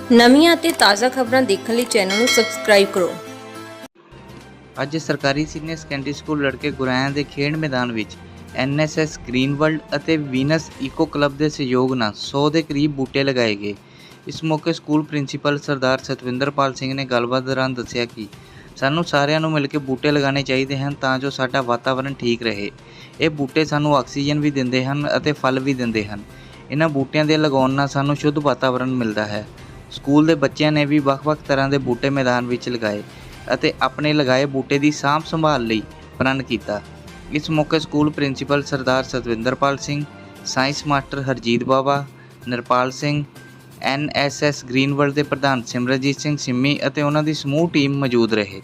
ਨਵੀਆਂ ਅਤੇ ਤਾਜ਼ਾ ਖਬਰਾਂ ਦੇਖਣ ਲਈ ਚੈਨਲ ਨੂੰ ਸਬਸਕ੍ਰਾਈਬ ਕਰੋ। ਅੱਜ ਸਰਕਾਰੀ ਸੀਨੀਅਰ ਸੈਕੰਡਰੀ ਸਕੂਲ ਲੜਕੇ ਗੁਰਾਇਆਂ ਦੇ ਖੇਡ ਮੈਦਾਨ ਵਿੱਚ ਐਨਐਸਐਸ ਗ੍ਰੀਨ ਵਰਲਡ ਅਤੇ ਵੀਨਸ ਈਕੋ ਕਲੱਬ ਦੇ ਸਹਿਯੋਗ ਨਾਲ 100 ਦੇ ਕਰੀਬ ਬੂਟੇ ਲਗਾਏ ਗਏ। ਇਸ ਮੌਕੇ ਸਕੂਲ ਪ੍ਰਿੰਸੀਪਲ ਸਰਦਾਰ ਸਤਵਿੰਦਰਪਾਲ ਸਿੰਘ ਨੇ ਗੱਲਬਾਤ ਦੌਰਾਨ ਦੱਸਿਆ ਕਿ ਸਾਨੂੰ ਸਾਰਿਆਂ ਨੂੰ ਮਿਲ ਕੇ ਬੂਟੇ ਲਗਾਉਣੇ ਚਾਹੀਦੇ ਹਨ ਤਾਂ ਜੋ ਸਾਡਾ ਵਾਤਾਵਰਣ ਠੀਕ ਰਹੇ। ਇਹ ਬੂਟੇ ਸਾਨੂੰ ਆਕਸੀਜਨ ਵੀ ਦਿੰਦੇ ਹਨ ਅਤੇ ਫਲ ਵੀ ਦਿੰਦੇ ਹਨ। ਇਹਨਾਂ ਬੂਟਿਆਂ ਦੇ ਲਗਾਉਣ ਨਾਲ ਸਾਨੂੰ ਸ਼ੁੱਧ ਵਾਤਾਵਰਣ ਮਿਲਦਾ ਹੈ। ਸਕੂਲ ਦੇ ਬੱਚਿਆਂ ਨੇ ਵੀ ਵੱਖ-ਵੱਖ ਤਰ੍ਹਾਂ ਦੇ ਬੂਟੇ ਮੈਦਾਨ ਵਿੱਚ ਲਗਾਏ ਅਤੇ ਆਪਣੇ ਲਗਾਏ ਬੂਟੇ ਦੀ ਸਾਂਭ ਸੰਭਾਲ ਲਈ ਪ੍ਰਣ ਕੀਤਾ। ਇਸ ਮੌਕੇ school principal Sardar Satwinderpal Singh, science master Harjeet Bawa, Nirpal Singh NSS green world ਦੇ ਪ੍ਰਧਾਨ ਸਿਮਰਜੀਤ ਸਿੰਘ ਸਿੰਮੀ ਅਤੇ ਉਹਨਾਂ ਦੀ ਸਮੂਹ ਟੀਮ ਮੌਜੂਦ ਰਹੇ।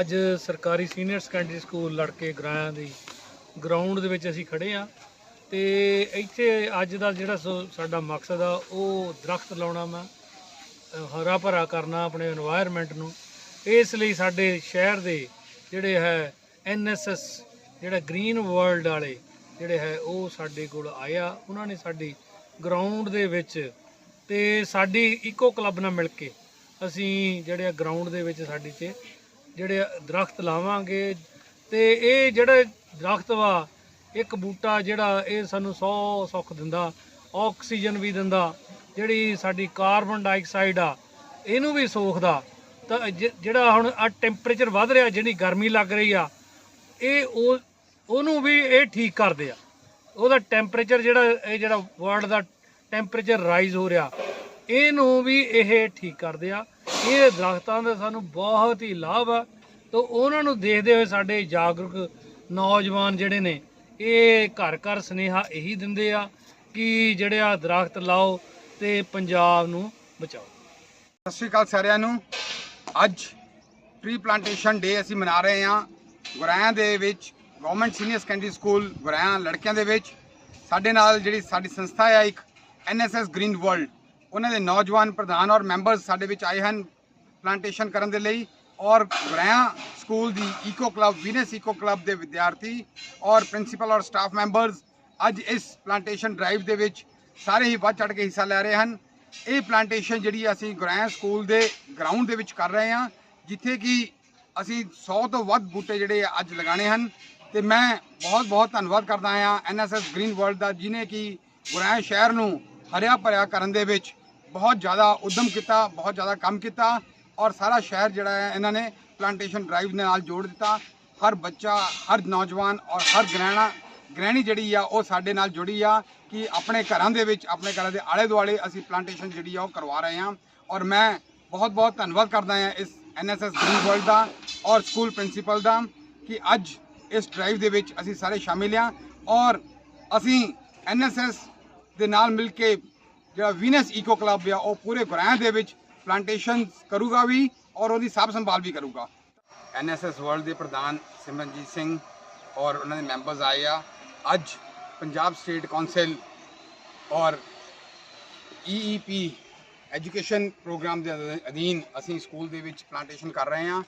ਅੱਜ ਸਰਕਾਰੀ ਸੀਨੀਅਰ ਸੈਕੰਡਰੀ ਸਕੂਲ ਲੜਕੇ ਗਰਾਇਆਂ ਦੀ ਗਰਾਊਂਡ ਦੇ ਵਿੱਚ ਅਸੀਂ ਖੜੇ ਆ ਤੇ ਇੱਥੇ ਅੱਜ ਦਾ ਜਿਹੜਾ ਸਾਡਾ ਮਕਸਦ ਆ, ਉਹ ਦਰਖਤ ਲਾਉਣਾ ਵਾ ਹਰਾ ਭਰਾ ਕਰਨਾ ਆਪਣੇ এনवायरमेंट ਨੂੰ। ਇਸ ਲਈ ਸਾਡੇ ਸ਼ਹਿਰ ਦੇ ਜਿਹੜੇ ਹੈ ਐਨਐਸਐਸ ਜਿਹੜਾ ਗ੍ਰੀਨ ਵਰਲਡ ਵਾਲੇ ਜਿਹੜੇ ਹੈ, ਉਹ ਸਾਡੇ ਕੋਲ ਆਇਆ। ਉਹਨਾਂ ਨੇ ਸਾਡੀ ਗਰਾਊਂਡ ਦੇ ਵਿੱਚ ਤੇ ਸਾਡੀ ਇਕੋ ਕਲੱਬ ਨਾਲ ਮਿਲ ਕੇ ਅਸੀਂ ਜਿਹੜੇ ਗਰਾਊਂਡ ਦੇ ਵਿੱਚ ਸਾਡੀ ਤੇ ਜਿਹੜੇ ਦਰਖਤ ਲਾਵਾਂਗੇ। ਤੇ ਇਹ ਜਿਹੜੇ ਦਰਖਤ ਵਾ ਇੱਕ ਬੂਟਾ ਜਿਹੜਾ ਇਹ ਸਾਨੂੰ 100 ਸੁੱਖ ਦਿੰਦਾ, ਆਕਸੀਜਨ ਵੀ ਦਿੰਦਾ, ਜਿਹੜੀ ਸਾਡੀ ਕਾਰਬਨ ਡਾਈਆਕਸਾਈਡ ਆ, ਇਹਨੂੰ ਵੀ ਸੋਖਦਾ। ਤਾਂ ਜਿਹੜਾ ਹੁਣ ਆ ਟੈਂਪਰੇਚਰ ਵੱਧ ਰਿਹਾ ਜਿਹੜੀ ਗਰਮੀ ਲੱਗ ਰਹੀ ਆ, ਇਹ ਉਹ, ਉਹਨੂੰ ਵੀ ਇਹ ਠੀਕ ਕਰਦੇ ਆ। ਉਹਦਾ ਟੈਂਪਰੇਚਰ ਜਿਹੜਾ, ਇਹ ਜਿਹੜਾ ਵਰਲਡ ਦਾ ਟੈਂਪਰੇਚਰ ਰਾਈਜ਼ ਹੋ ਰਿਹਾ, ਇਹਨੂੰ ਵੀ ਇਹ ਠੀਕ ਕਰਦੇ ਆ। ਇਹ ਦਰਖਤਾਂ ਦਾ ਸਾਨੂੰ ਬਹੁਤ ਹੀ ਲਾਭ ਆ। ਤਾਂ ਉਹਨਾਂ ਨੂੰ ਦੇਖਦੇ ਹੋਏ ਸਾਡੇ ਜਾਗਰੂਕ ਨੌਜਵਾਨ ਜਿਹੜੇ ਨੇ ਇਹ ਘਰ ਘਰ ਸੁਨੇਹਾ ਇਹੀ ਦਿੰਦੇ ਆ ਕਿ ਜਿਹੜੇ ਆ ਦਰਖਤ ਲਾਓ ਤੇ ਪੰਜਾਬ ਨੂੰ ਬਚਾਓ। ਸਤਿ ਸ਼੍ਰੀ ਅਕਾਲ ਸਾਰਿਆਂ ਨੂੰ। ਅੱਜ ਟ੍ਰੀ ਪਲਾਂਟੇਸ਼ਨ ਡੇ ਅਸੀਂ ਮਨਾ ਰਹੇ ਹਾਂ ਗੁਰਾਇਆਂ ਦੇ ਵਿੱਚ government senior secondary school Guraya ਲੜਕਿਆਂ ਦੇ ਵਿੱਚ। ਸਾਡੇ ਨਾਲ ਜਿਹੜੀ ਸਾਡੀ ਸੰਸਥਾ ਹੈ ਇੱਕ ਐਨਐਸਐਸ ਗ੍ਰੀਨ ਵਰਲਡ ਉਹਨਾਂ ਦੇ ਨੌਜਵਾਨ ਪ੍ਰਧਾਨ ਔਰ ਮੈਂਬਰਸ ਸਾਡੇ ਵਿੱਚ ਆਏ ਹਨ ਪਲਾਂਟੇਸ਼ਨ ਕਰਨ ਦੇ ਲਈ। ਔਰ ਗੁਰਾਇਆਂ ਸਕੂਲ ਦੀ eco club Venus eco club ਦੇ ਵਿਦਿਆਰਥੀ ਔਰ ਪ੍ਰਿੰਸੀਪਲ ਔਰ ਸਟਾਫ ਮੈਂਬਰਸ ਅੱਜ ਇਸ ਪਲਾਂਟੇਸ਼ਨ ਡਰਾਈਵ ਦੇ ਵਿੱਚ ਸਾਰੇ ਹੀ ਵੱਧ ਚੜ ਕੇ ਹਿੱਸਾ ਲੈ ਰਹੇ ਹਨ। ਇਹ ਪਲਾਂਟੇਸ਼ਨ ਜਿਹੜੀ ਅਸੀਂ ਗੁਰਾਇਆ ਸਕੂਲ ਦੇ ਗਰਾਊਂਡ ਦੇ ਵਿੱਚ ਕਰ ਰਹੇ ਹਾਂ, ਜਿੱਥੇ ਕਿ ਅਸੀਂ 100 ਤੋਂ ਵੱਧ ਬੂਟੇ ਜਿਹੜੇ ਅੱਜ ਲਗਾਣੇ ਹਨ ਤੇ ਮੈਂ ਬਹੁਤ ਬਹੁਤ ਧੰਨਵਾਦ ਕਰਦਾ ਹਾਂ ਐਨਐਸਐਸ ਗ੍ਰੀਨ ਵਰਲਡ ਦਾ, ਜਿਨੇ ਕਿ ਗੁਰਾਇਆ ਸ਼ਹਿਰ ਨੂੰ ਹਰਿਆ ਭਰਿਆ ਕਰਨ ਦੇ ਵਿੱਚ ਬਹੁਤ ਜ਼ਿਆਦਾ ਉਦਮ ਕੀਤਾ, ਬਹੁਤ ਜ਼ਿਆਦਾ ਕੰਮ ਕੀਤਾ। ਔਰ ਸਾਰਾ ਸ਼ਹਿਰ ਜਿਹੜਾ ਹੈ, ਇਹਨਾਂ ਨੇ ਪਲਾਂਟੇਸ਼ਨ ਡਰਾਈਵ ਦੇ ਨਾਲ ਜੋੜ ਦਿੱਤਾ। ਹਰ ਬੱਚਾ, ਹਰ ਨੌਜਵਾਨ ਔਰ ਹਰ ਗ੍ਰਹਿਣਾ, ਗ੍ਰਹਿਣੀ ਜਿਹੜੀ ਆ, ਉਹ ਸਾਡੇ ਨਾਲ ਜੁੜੀ ਆ ਕਿ ਆਪਣੇ ਘਰਾਂ ਦੇ ਵਿੱਚ, ਆਪਣੇ ਘਰਾਂ ਦੇ ਆਲੇ ਦੁਆਲੇ ਅਸੀਂ ਪਲਾਂਟੇਸ਼ਨ ਜਿਹੜੀ ਆ, ਉਹ ਕਰਵਾ ਰਹੇ ਹਾਂ। ਔਰ ਮੈਂ ਬਹੁਤ ਬਹੁਤ ਧੰਨਵਾਦ ਕਰਦਾ ਹਾਂ ਇਸ ਐਨਐਸਐਸ ਗ੍ਰੀਨ ਵਰਲਡ ਦਾ ਔਰ ਸਕੂਲ ਪ੍ਰਿੰਸੀਪਲ ਦਾ ਕਿ ਅੱਜ ਇਸ ਡਰਾਈਵ ਦੇ ਵਿੱਚ ਅਸੀਂ ਸਾਰੇ ਸ਼ਾਮਿਲ ਹਾਂ। ਔਰ ਅਸੀਂ ਐਨਐਸਐਸ ਦੇ ਨਾਲ ਮਿਲ ਕੇ ਜਿਹੜਾ ਵੀਨਸ ਈਕੋ ਕਲੱਬ ਆ, ਉਹ ਪੂਰੇ ਗੁਰਾਇਆਂ ਦੇ ਵਿੱਚ ਪਲਾਂਟੇਸ਼ਨ ਕਰੂਗਾ ਵੀ ਔਰ ਉਹਦੀ ਸਾਂਭ ਸੰਭਾਲ ਵੀ ਕਰੂਗਾ। ਐਨਐਸਐਸ ਵਰਲਡ ਦੇ ਪ੍ਰਧਾਨ ਸਿਮਰਨਜੀਤ ਸਿੰਘ ਔਰ ਉਹਨਾਂ ਦੇ ਮੈਂਬਰਸ ਆਏ ਆ। ਅੱਜ ਪੰਜਾਬ ਸਟੇਟ ਕਾਉਂਸਲ ਔਰ ਈਈਪੀ ਐਜੂਕੇਸ਼ਨ ਪ੍ਰੋਗਰਾਮ ਦੇ ਅਧੀਨ ਅਸੀਂ ਸਕੂਲ ਦੇ ਵਿੱਚ ਪਲਾਂਟੇਸ਼ਨ ਕਰ ਰਹੇ ਹਾਂ।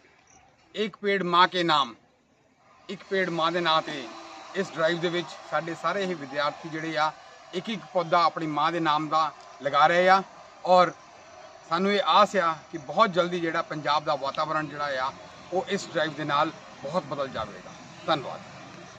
ਇੱਕ ਪੇੜ ਮਾਂ ਕੇ ਨਾਮ, ਇੱਕ ਪੇੜ ਮਾਂ ਦੇ ਨਾਂ ਤੇ ਇਸ ਡਰਾਈਵ ਦੇ ਵਿੱਚ ਸਾਡੇ ਸਾਰੇ ਹੀ ਵਿਦਿਆਰਥੀ ਜਿਹੜੇ ਆ ਇੱਕ ਇੱਕ ਪੌਦਾ ਆਪਣੀ ਮਾਂ ਦੇ ਨਾਮ ਦਾ ਲਗਾ ਰਹੇ ਆ। ਔਰ ਸਾਨੂੰ ਇਹ ਆਸ ਆ ਕਿ ਬਹੁਤ ਜਲਦੀ ਜਿਹੜਾ ਪੰਜਾਬ ਦਾ ਵਾਤਾਵਰਣ ਜਿਹੜਾ ਆ, ਉਹ ਇਸ ਡਰਾਈਵ ਦੇ ਨਾਲ ਬਹੁਤ ਬਦਲ ਜਾਵੇਗਾ। ਧੰਨਵਾਦ।